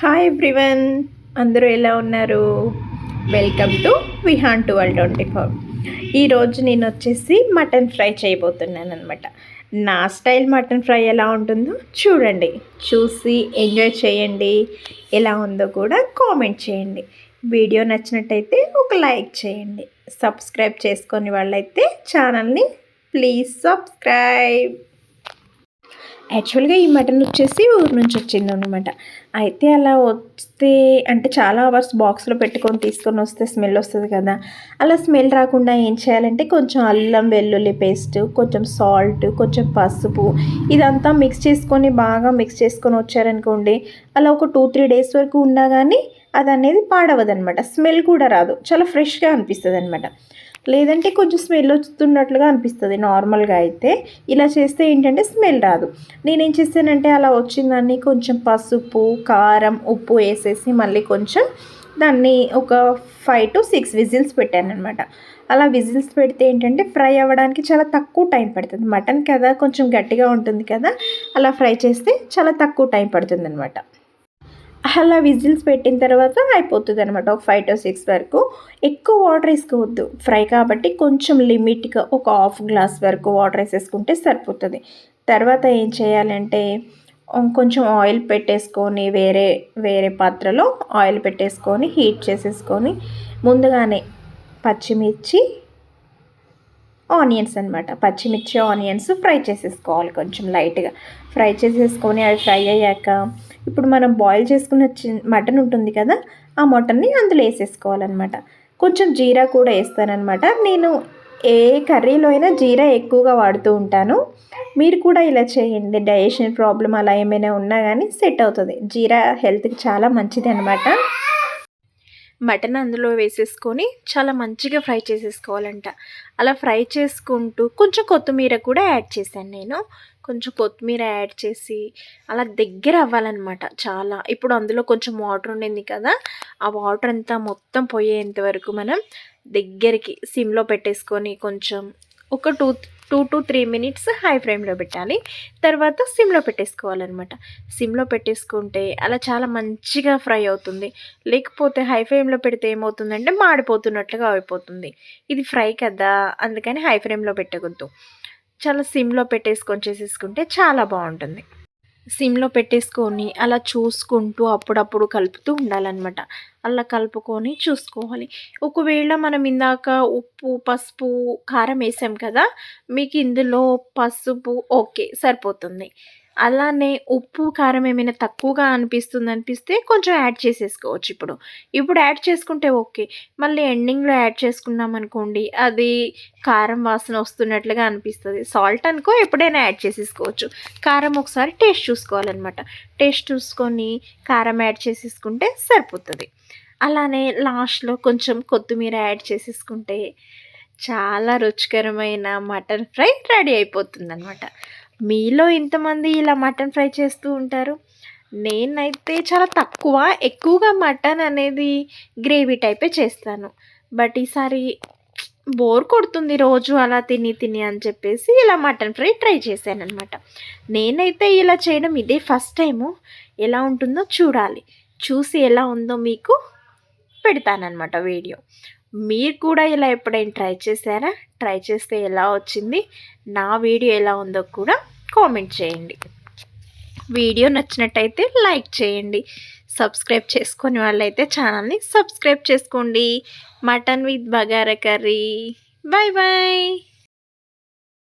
Hi everyone అందరూ ఎలా ఉన్నారు? Welcome to Vihaan twelve twenty four ఈరోజు నేను వచ్చేసి మటన్ ఫ్రై చేయబోతున్నాను అనమాట నా స్టైల్ మటన్ ఫ్రై ఎలా ఉంటుందో చూడండి. చూసి ఎంజాయ్ చేయండి. ఎలా ఉందో కూడా కామెంట్ చేయండి. వీడియో నచ్చినట్టయితే ఒక లైక్ చేయండి. సబ్స్క్రైబ్ చేసుకొని వాళ్ళైతే ఛానల్ని ప్లీజ్ సబ్స్క్రైబ్ యాక్చువల్గా ఈ మటన్ వచ్చేసి ఊరు నుంచి వచ్చింది అనమాట అయితే అలా వస్తే అంటే చాలా అవర్స్ బాక్స్లో పెట్టుకొని తీసుకొని వస్తే స్మెల్ వస్తుంది కదా. అలా స్మెల్ రాకుండా ఏం చేయాలంటే కొంచెం అల్లం వెల్లుల్లి పేస్ట్ కొంచెం సాల్ట్ కొంచెం పసుపు ఇదంతా మిక్స్ చేసుకొని బాగా మిక్స్ చేసుకొని వచ్చారనుకోండి అలా ఒక టూ త్రీ డేస్ వరకు ఉన్నా కానీ అది అనేది పాడవదనమాట. స్మెల్ కూడా రాదు. చాలా ఫ్రెష్గా అనిపిస్తుంది అనమాట లేదంటే కొంచెం స్మెల్ వస్తున్నట్లుగా అనిపిస్తుంది నార్మల్గా అయితే. ఇలా చేస్తే ఏంటంటే స్మెల్ రాదు. నేనేం చేస్తానంటే అలా వచ్చిందాన్ని కొంచెం పసుపు కారం ఉప్పు వేసేసి మళ్ళీ కొంచెం దాన్ని ఒక ఫైవ్ టు సిక్స్ విజిల్స్ పెట్టాను అనమాట అలా విజిల్స్ పెడితే ఏంటంటే ఫ్రై అవ్వడానికి చాలా తక్కువ టైం పడుతుంది. మటన్ కదా కొంచెం గట్టిగా ఉంటుంది కదా అలా ఫ్రై చేస్తే చాలా తక్కువ టైం పడుతుంది అనమాట అలా విజిల్స్ పెట్టిన తర్వాత అయిపోతుంది అనమాట ఒక ఫైవ్ టు సిక్స్ వరకు. ఎక్కువ వాటర్ వేసుకోవద్దు. ఫ్రై కాబట్టి కొంచెం లిమిట్గా ఒక హాఫ్ గ్లాస్ వరకు వాటర్ వేసేసుకుంటే సరిపోతుంది. తర్వాత ఏం చేయాలంటే కొంచెం ఆయిల్ పెట్టేసుకొని వేరే వేరే పాత్రలో ఆయిల్ పెట్టేసుకొని హీట్ చేసేసుకొని ముందుగానే పచ్చిమిర్చి ఆనియన్స్ అనమాట పచ్చిమిర్చి ఆనియన్స్ ఫ్రై చేసేసుకోవాలి కొంచెం లైట్గా. ఫ్రై చేసేసుకొని అవి ఫ్రై అయ్యాక ఇప్పుడు మనం బాయిల్ చేసుకున్న మటన్ ఉంటుంది కదా ఆ మటన్ని అందులో వేసేసుకోవాలన్నమాట. కొంచెం జీరా కూడా వేస్తానన్నమాట. నేను ఏ కర్రీలో అయినా జీరా ఎక్కువగా వాడుతూ ఉంటాను. మీరు కూడా ఇలా చేయండి. డైజెషన్ ప్రాబ్లం అలా ఏమైనా ఉన్నా కానీ సెట్ అవుతుంది. జీరా హెల్త్కి చాలా మంచిది అనమాట మటన్ అందులో వేసేసుకొని చాలా మంచిగా ఫ్రై చేసేసుకోవాలంట. అలా ఫ్రై చేసుకుంటూ కొంచెం కొత్తిమీర కూడా యాడ్ చేశాను నేను. కొంచెం కొత్తిమీర యాడ్ చేసి అలా దగ్గర అవ్వాలన్నమాట చాలా. ఇప్పుడు అందులో కొంచెం వాటర్ ఉండింది కదా ఆ వాటర్ అంతా మొత్తం పోయేంత వరకు మనం దగ్గరికి సిమ్లో పెట్టేసుకొని కొంచెం ఒక two two to three minutes high ఫ్లేమ్లో పెట్టాలి. తర్వాత సిమ్లో పెట్టేసుకోవాలన్నమాట. సిమ్లో పెట్టేసుకుంటే అలా చాలా మంచిగా ఫ్రై అవుతుంది. లేకపోతే హై ఫ్లేమ్లో పెడితే ఏమవుతుందంటే మాడిపోతున్నట్లుగా అయిపోతుంది. ఇది ఫ్రై కదా అందుకని హై ఫ్లేమ్లో పెట్టకూడదు. చాలా సిమ్లో పెట్టేసుకొని చేసేసుకుంటే చాలా బాగుంటుంది. సిమ్లో పెట్టేసుకొని అలా చూసుకుంటూ అప్పుడప్పుడు కలుపుతూ ఉండాలన్నమాట. అలా కలుపుకొని చూసుకోవాలి. ఒకవేళ మనం ఇందాక ఉప్పు పసుపు కారం వేసాం కదా మీకు ఇందులో పసుపు ఓకే సరిపోతుంది. అలానే ఉప్పు కారం ఏమైనా తక్కువగా అనిపిస్తుంది అనిపిస్తే కొంచెం యాడ్ చేసేసుకోవచ్చు ఇప్పుడు. ఇప్పుడు యాడ్ చేసుకుంటే ఓకే. మళ్ళీ ఎండింగ్లో యాడ్ చేసుకున్నాం అనుకోండి అది కారం వాసన వస్తున్నట్లుగా అనిపిస్తుంది. సాల్ట్ అనుకో ఎప్పుడైనా యాడ్ చేసేసుకోవచ్చు. కారం ఒకసారి టేస్ట్ చూసుకోవాలన్నమాట. టేస్ట్ చూసుకొని కారం యాడ్ చేసేసుకుంటే సరిపోతుంది. అలానే లాస్ట్లో కొంచెం కొత్తిమీర యాడ్ చేసేసుకుంటే చాలా రుచికరమైన మటన్ ఫ్రై రెడీ అయిపోతుంది అనమాట మీలో ఇంతమంది ఇలా మటన్ ఫ్రై చేస్తూ ఉంటారు? నేనైతే చాలా తక్కువ. ఎక్కువగా మటన్ అనేది గ్రేవీ టైపే చేస్తాను. బట్ ఈసారి బోర్ కొడుతుంది రోజు అలా తిని తిని అని చెప్పేసి ఇలా మటన్ ఫ్రై ట్రై చేశాను అనమాట నేనైతే ఇలా చేయడం ఇదే ఫస్ట్ టైము. ఎలా ఉంటుందో చూడాలి. చూసి ఎలా ఉందో మీకు పెడతానమాట వీడియో. మీరు కూడా ఇలా ఎప్పుడైనా ట్రై చేశారా? ట్రై చేస్తే ఎలా వచ్చింది? నా వీడియో ఎలా ఉందో కూడా కామెంట్ చేయండి. వీడియో నచ్చినట్టయితే లైక్ చేయండి. సబ్స్క్రైబ్ చేసుకునే వాళ్ళైతే ఛానల్ని సబ్స్క్రైబ్ చేసుకోండి. Mutton with bagara curry. Bye bye